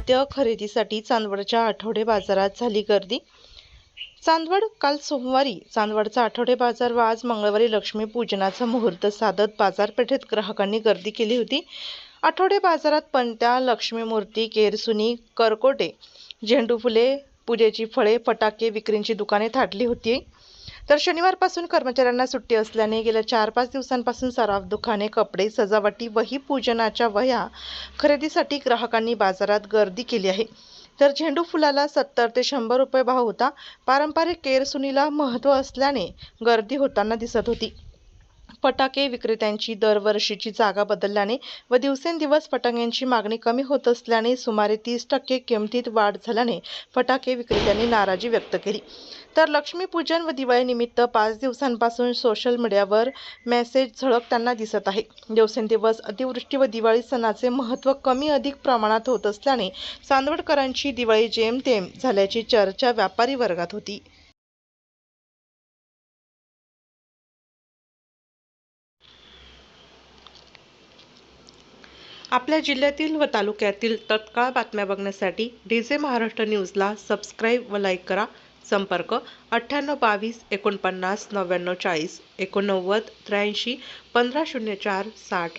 खाद्य खरेदीसाठी चांदवडच्या आठवडे बाजारात झाली गर्दी. चांदवड काल सोमवारी चांदवडचा आठवडे बाजार व आज मंगळवारी लक्ष्मीपूजनाचा मुहूर्त साधत बाजारपेठेत ग्राहकांनी गर्दी केली होती. आठवडे बाजारात पणत्या लक्ष्मी मूर्ती केरसुनी करकोटे झेंडू फुले पूजेची फळे फटाके विक्रींची दुकाने थाटली होती. तर शनिवारपासून कर्मचाऱ्यांना सुट्टी असल्याने गेल्या चार पाच दिवसांपासून सराफ दुकाने कपडे सजावटी वही पूजनाच्या वह्या खरेदीसाठी ग्राहकांनी बाजारात गर्दी केली आहे. तर झेंडू फुलाला सत्तर ते शंभर रुपये भाव होता. पारंपरिक केरसुनीला महत्त्व असल्याने गर्दी होताना दिसत होती. फटाके विक्रेत्यांची दरवर्षीची जागा बदलल्याने व दिवसेंदिवस फटाक्यांची मागणी कमी होत असल्याने सुमारे तीस टक्के किमतीत वाढ झाल्याने फटाके विक्रेत्यांनी नाराजी व्यक्त केली. तर लक्ष्मीपूजन व दिवाळीनिमित्त पाच दिवसांपासून सोशल मीडियावर मेसेज झळकताना दिसत आहे. दिवसेंदिवस अतिवृष्टी व दिवाळी सणाचे महत्त्व कमी अधिक प्रमाणात होत असल्याने चांदवडकरांची दिवाळी जेमतेम झाल्याची चर्चा व्यापारी वर्गात होती. आपल्या जिल्ह्यातील व तालुक्यातील तत्काळ बातम्या बघण्यासाठी डी जे महाराष्ट्र न्यूजला सबस्क्राईब व लाईक करा. संपर्क अठ्ठ्याण्णव बावीस एकोणपन्नास नव्याण्णव चाळीस एकोणनव्वद त्र्याऐंशी पंधरा शून्य चार साठ.